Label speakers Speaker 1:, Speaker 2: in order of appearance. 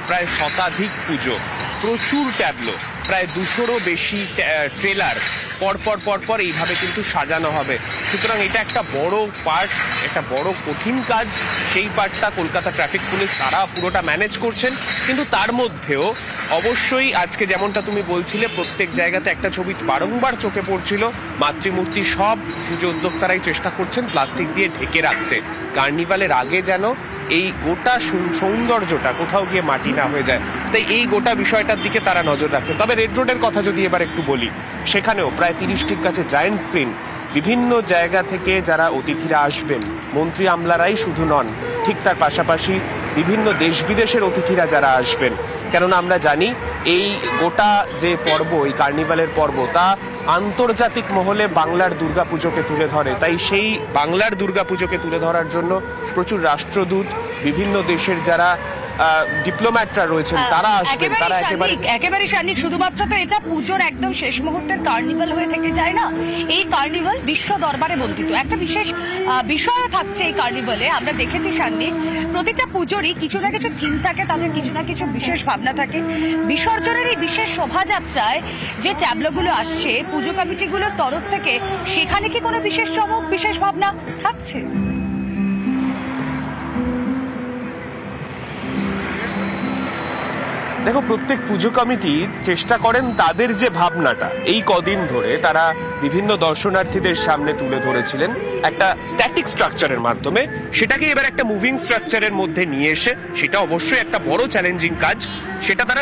Speaker 1: প্রায় শতাধিক পুজো। প্রচুর ট্যাবলো প্রায় দুশোরও বেশি ট্রেলার পরপর পরপর এইভাবে কিন্তু সাজানো হবে। সুতরাং এটা একটা বড় পার্ট একটা বড় কঠিন কাজ। সেই পার্টটা কলকাতা ট্রাফিক পুলিশ তারা পুরোটা ম্যানেজ করছেন। কিন্তু তার মধ্যেও অবশ্যই আজকে যেমনটা তুমি বলছিলে, প্রত্যেক জায়গাতে একটা ছবি বারংবার চোখে পড়ছিল। মাতৃমূর্তি সব পুজো উদ্যোক্তারাই চেষ্টা করছেন প্লাস্টিক দিয়ে ঢেকে রাখতে। কার্নিভালের আগে যেন এই গোটা সৌন্দর্যটা কোথাও গিয়ে মাটি না হয়ে যায়। তাই এই গোটা বিষয়টার দিকে তারা নজর রাখছে। তবে রেড রোডের কথা যদি এবার একটু বলি, সেখানেও প্রায় তিরিশটির কাছে জায়েন্ট স্ক্রিন বিভিন্ন জায়গা থেকে যারা অতিথিরা আসবেন, মন্ত্রী আমলারাই শুধু নন, ঠিক তার পাশাপাশি বিভিন্ন দেশ বিদেশের অতিথিরা যারা আসবেন। কেননা আমরা জানি, এই গোটা যে পর্ব, এই কার্নিভালের পর্ব, তা আন্তর্জাতিক মহলে বাংলার দুর্গাপুজোকে তুলে ধরে। তাই সেই বাংলার দুর্গাপুজোকে তুলে ধরার জন্য প্রচুর রাষ্ট্রদূত বিভিন্ন দেশের যারা ডিপ্লোম্যাটরা রয়েছেন তারা আসবেন তারা একেবারে
Speaker 2: একেবারেই শুধুমাত্র তো এটা পুজোর একদম শেষ মুহূর্তের কার্নিভাল হয়ে থেকে যায় না এই কার্নিভাল বিশ্ব দরবারে বন্দিত। একটা বিশেষ বিষয় থাকছে এই কার্নিভালে আমরা দেখেছি সান্নিক প্রতিটা পুজোরই কিছু না কিছু থিম থাকে তাদের কিছু না কিছু বিশেষ ভাবনা থাকে। বিসর্জনের এই বিশেষ শোভাযাত্রায় যে ট্যাবলোগুলো আসছে পুজো কমিটিগুলোর তরফ থেকে সেখানে কি কোনো বিশেষ চমক বিশেষ ভাবনা থাকছে?
Speaker 1: দেখো, প্রত্যেক পুজো কমিটি চেষ্টা করেন তাদের যে ভাবনাটা। এই কদিন ধরে তারা বিভিন্ন দর্শনার্থীদের সামনে তুলে ধরেছিলেন একটা স্ট্যাটিক স্ট্রাকচারের মাধ্যমে। সেটাকে এবার একটা মুভিং স্ট্রাকচারের মধ্যে নিয়ে এসে, সেটা অবশ্যই একটা বড় চ্যালেঞ্জিং কাজ। সেটা তারা